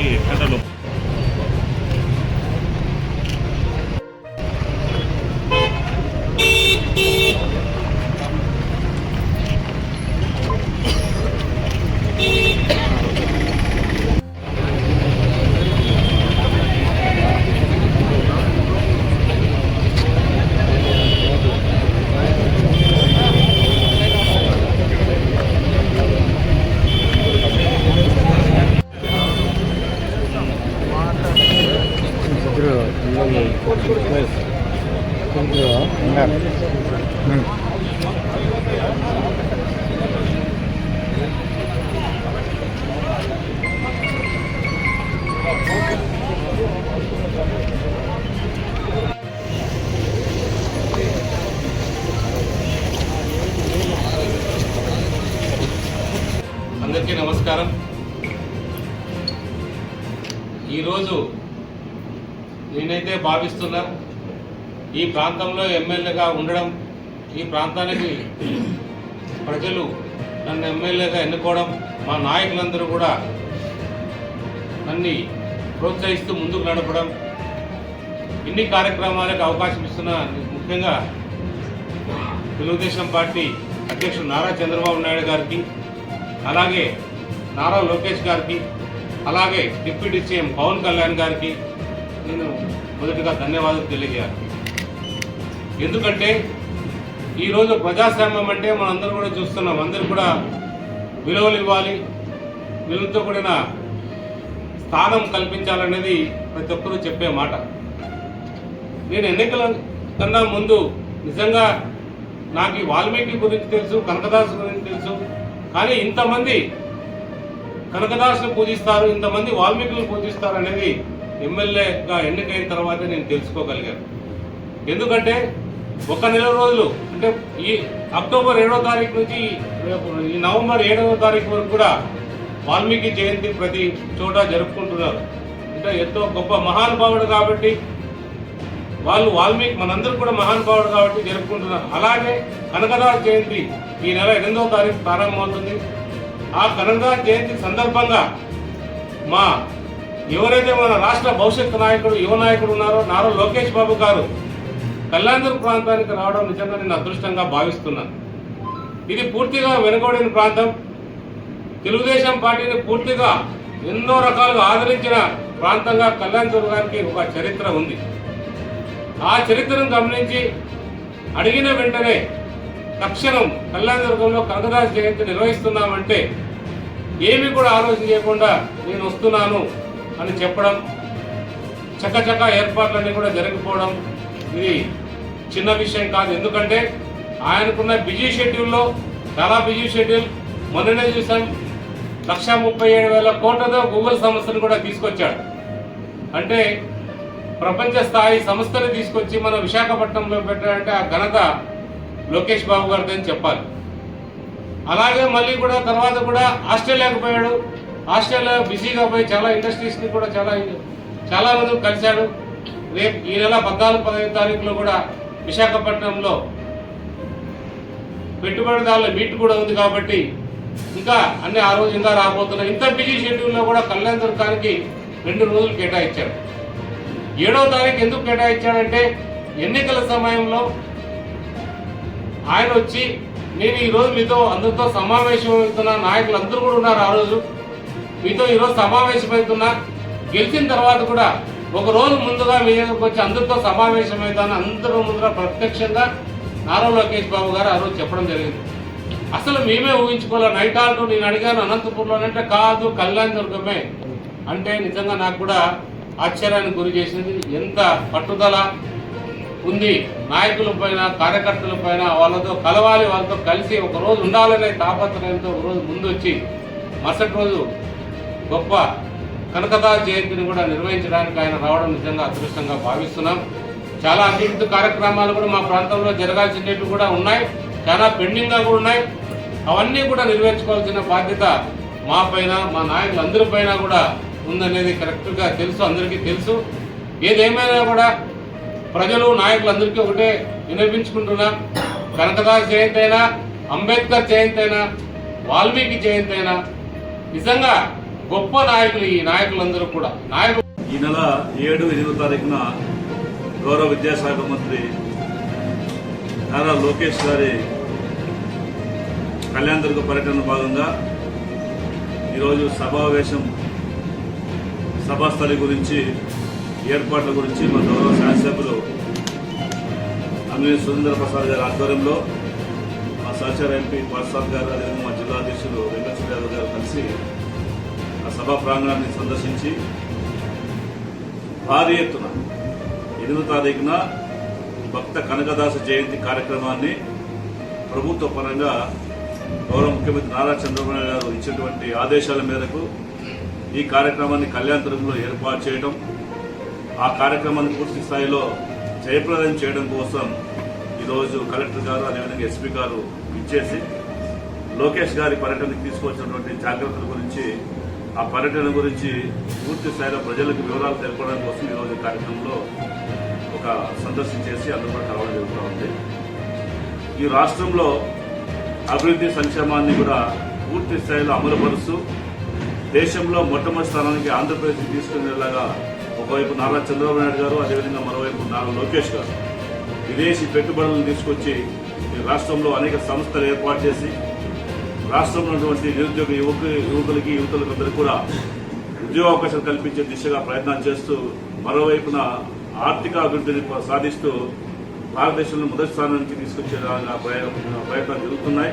ただの అందరికీ నమస్కారం. ఈరోజు నేనైతే భావిస్తున్నా ఈ ప్రాంతంలో ఎమ్మెల్యేగా ఉండడం ఈ ప్రాంతానికి ప్రజలు నన్ను ఎమ్మెల్యేగా ఎన్నుకోవడం మా నాయకులందరూ కూడా నన్ను ప్రోత్సహిస్తూ ముందుకు నడపడం ఇన్ని కార్యక్రమాలకు అవకాశం ఇస్తున్న ముఖ్యంగా తెలుగుదేశం పార్టీ అధ్యక్షుడు నారా చంద్రబాబు నాయుడు గారికి అలాగే నారా లోకేష్ గారికి అలాగే డిప్యూటీ సీఎం పవన్ కళ్యాణ్ గారికి నేను మొదటిగా ధన్యవాదాలు తెలియజేయాలి. ఎందుకంటే ఈరోజు ప్రజాస్వామ్యం అంటే మనందరం కూడా చూస్తున్నాం. అందరూ కూడా విలువలు ఇవ్వాలి విలువతో కూడిన స్థానం కల్పించాలనేది ప్రతి ఒక్కరూ చెప్పే మాట. నేను ఎన్నికల కన్నా ముందు నిజంగా నాకు ఈ వాల్మీకి గురించి తెలుసు కనకదాసు గురించి తెలుసు కానీ ఇంతమంది కనకదాసును పూజిస్తారు ఇంతమంది వాల్మీకులను పూజిస్తారు అనేది ఎమ్మెల్యేగా ఎన్నికైన తర్వాతే నేను తెలుసుకోగలిగాను. ఎందుకంటే ఒక నెల రోజులు అంటే ఈ అక్టోబర్ ఏడవ తారీఖు నుంచి ఈ నవంబర్ ఏడవ తారీఖు వరకు కూడా వాల్మీకి జయంతి ప్రతి చోట జరుపుకుంటున్నారు. అంటే ఎంతో గొప్ప మహానుభావుడు కాబట్టి వాళ్ళు వాల్మీకి మనందరూ కూడా మహానుభావుడు కాబట్టి జరుపుకుంటున్నారు. అలాగే కనకదాస్ జయంతి ఈ నెల ఎనిమిదవ తారీఖు ప్రారంభమవుతుంది. ఆ కనకదాస్ జయంతి సందర్భంగా మా ఎవరైతే మన రాష్ట్ర భవిష్యత్తు నాయకుడు యువ నాయకుడు ఉన్నారో నారా లోకేష్ బాబు గారు కళ్యాణదుర్గ ప్రాంతానికి రావడం నిజంగా నేను అదృష్టంగా భావిస్తున్నాను. ఇది పూర్తిగా వెనుకబడిన ప్రాంతం. తెలుగుదేశం పార్టీని పూర్తిగా ఎన్నో రకాలుగా ఆదరించిన ప్రాంతంగా కళ్యాణదుర్గానికి ఒక చరిత్ర ఉంది. ఆ చరిత్రను గమనించి అడిగిన వెంటనే తక్షణం కళ్యాణదుర్గంలో కనకదాస్ జయంతి నిర్వహిస్తున్నామంటే ఏమి కూడా ఆలోచన చేయకుండా నేను వస్తున్నాను అని చెప్పడం చక్కచక్క ఏర్పాట్లన్నీ కూడా జరిగిపోవడం ఇది చిన్న విషయం కాదు. ఎందుకంటే ఆయనకున్న బిజీ షెడ్యూల్లో చాలా బిజీ షెడ్యూల్ మొన్ననే చూసాం లక్ష ముప్పై ఏడు వేల కోట్లతో గూగుల్ సంస్థను కూడా తీసుకొచ్చాడు. అంటే ప్రపంచ స్థాయి సంస్థను తీసుకొచ్చి మన విశాఖపట్నంలో పెట్టాడంటే ఆ ఘనత లోకేష్ బాబు గారిది అని చెప్పాలి. అలాగే మళ్ళీ కూడా తర్వాత కూడా ఆస్ట్రేలియాకు పోయాడు. ఆస్ట్రేలియా బిజీగా పోయి చాలా ఇండస్ట్రీస్ని కూడా చాలా చాలా మంది కలిశాడు. రేపు ఈ నెల పద్నాలుగు పదహైదు తారీఖులో కూడా విశాఖపట్నంలో పెట్టుబడిదారుల మీట్ కూడా ఉంది కాబట్టి ఇంకా అన్ని ఆ రోజు ఇంకా రాబోతున్నాయి. ఇంత బిజీ షెడ్యూల్లో కూడా కళ్యాణ దుర్గానికి రెండు రోజులు కేటాయించారు. ఏడవ తారీఖు ఎందుకు కేటాయించాడంటే ఎన్నికల సమయంలో ఆయన వచ్చి నేను ఈరోజు మీతో అందరితో సమావేశం అవుతున్నా నాయకులు అందరూ కూడా ఉన్నారు ఆ రోజు. మీతో ఈరోజు సమావేశం అవుతున్నా. గెలిచిన తర్వాత కూడా ఒక రోజు ముందుగా మీ దగ్గరకు వచ్చి అందరితో సమావేశం అవుతాను అందరూ ముందర ప్రత్యక్షంగా నారా లోకేష్ బాబు గారు ఆ రోజు చెప్పడం జరిగింది. అసలు మేమే ఊహించుకోలే. నైట్ ఆల్టూ నేను అడిగాను అనంతపురంలో అంటే కాదు కళ్యాణ్ దుర్గమే. అంటే నిజంగా నాకు కూడా ఆశ్చర్యానికి గురి చేసింది. ఎంత పట్టుదల ఉంది. నాయకుల పైన కార్యకర్తల పైన వాళ్ళతో కలవాలి వాళ్ళతో కలిసి ఒకరోజు ఉండాలనే తాపత్రయంతో ఒకరోజు ముందొచ్చి ముందు వచ్చి మరుసటి రోజు గొప్ప కనకదా జయంతిని కూడా నిర్వహించడానికి ఆయన రావడం నిజంగా అదృష్టంగా భావిస్తున్నాం. చాలా అభివృద్ధి కార్యక్రమాలు కూడా మా ప్రాంతంలో జరగాల్సినట్టు కూడా ఉన్నాయి. చాలా పెండింగ్గా కూడా ఉన్నాయి. అవన్నీ కూడా నెరవేర్చుకోవాల్సిన బాధ్యత మా పైన మా నాయకులందరిపైన కూడా ఉందనేది కరెక్ట్గా తెలుసు అందరికీ తెలుసు. ఏదేమైనా కూడా ప్రజలు నాయకులందరికీ ఒకటే వినిపించుకుంటున్నా. కనకదాస్ జయంతి అయినా అంబేద్కర్ జయంతి అయినా వాల్మీకి జయంతి అయినా నిజంగా గొప్ప నాయకులు ఈ నాయకులందరూ కూడా. నాయకులు ఈ నెల ఏడు ఎనిమిదో తారీఖున గౌరవ విద్యాశాఖ మంత్రి నారా లోకేష్ గారి కళ్యాణదుర్గ పర్యటన భాగంగా ఈరోజు సమావేశం సభాస్థలి గురించి ఏర్పాట్ల గురించి మా గౌరవ శాసనసభ్యులు అన్ని సురేంద్ర ప్రసాద్ గారి ఆధ్వర్యంలో మా సహచార ఎంపీ ప్రసాద్ గారు అదేవిధంగా మా జిల్లా అధ్యక్షులు వెంకటేశ్వర యాదవ్ గారు కలిసి ఆ సభా ప్రాంగణాన్ని సందర్శించి భారీ ఎత్తున ఎనిమిదో తారీఖున భక్త కనకదాస జయంతి కార్యక్రమాన్ని ప్రభుత్వ పరంగా గౌరవ ముఖ్యమంత్రి నారా చంద్రబాబు నాయుడు గారు ఇచ్చినటువంటి ఆదేశాల మేరకు ఈ కార్యక్రమాన్ని కళ్యాణతరంలో ఏర్పాటు చేయడం ఆ కార్యక్రమాన్ని పూర్తి స్థాయిలో జయప్రదం చేయడం కోసం ఈరోజు కలెక్టర్ గారు అదేవిధంగా ఎస్పీ గారు ఇచ్చేసి లోకేష్ గారి పర్యటనకు తీసుకొచ్చినటువంటి జాగ్రత్తల గురించి ఆ పర్యటన గురించి పూర్తి స్థాయిలో ప్రజలకు వివరాలు తెలపడం కోసం ఈరోజు కార్యక్రమంలో ఒక సందర్శించేసి అందరూ కూడా కలవడం జరుగుతూ ఉంది. ఈ రాష్ట్రంలో అభివృద్ధి సంక్షేమాన్ని కూడా పూర్తి స్థాయిలో అమలుపరుస్తూ దేశంలో మొట్టమొదటి స్థానానికి ఆంధ్రప్రదేశ్ తీసుకునేలాగా ఒకవైపు నారా చంద్రబాబు నాయుడు గారు అదేవిధంగా మరోవైపు నారా లోకేష్ గారు. విదేశీ పెట్టుబడులను తీసుకొచ్చి రాష్ట్రంలో అనేక సంస్థలు ఏర్పాటు చేసి రాష్ట్రంలో ఉన్నటువంటి నిరుద్యోగ యువకు యువకులకి యువతులకు అందరికీ కూడా ఉద్యోగావకాశాలు కల్పించే దిశగా ప్రయత్నాలు చేస్తూ మరోవైపున ఆర్థిక అభివృద్ధిని సాధిస్తూ భారతదేశంలో మొదటి స్థానానికి తీసుకొచ్చే ప్రయత్నాలు జరుగుతున్నాయి.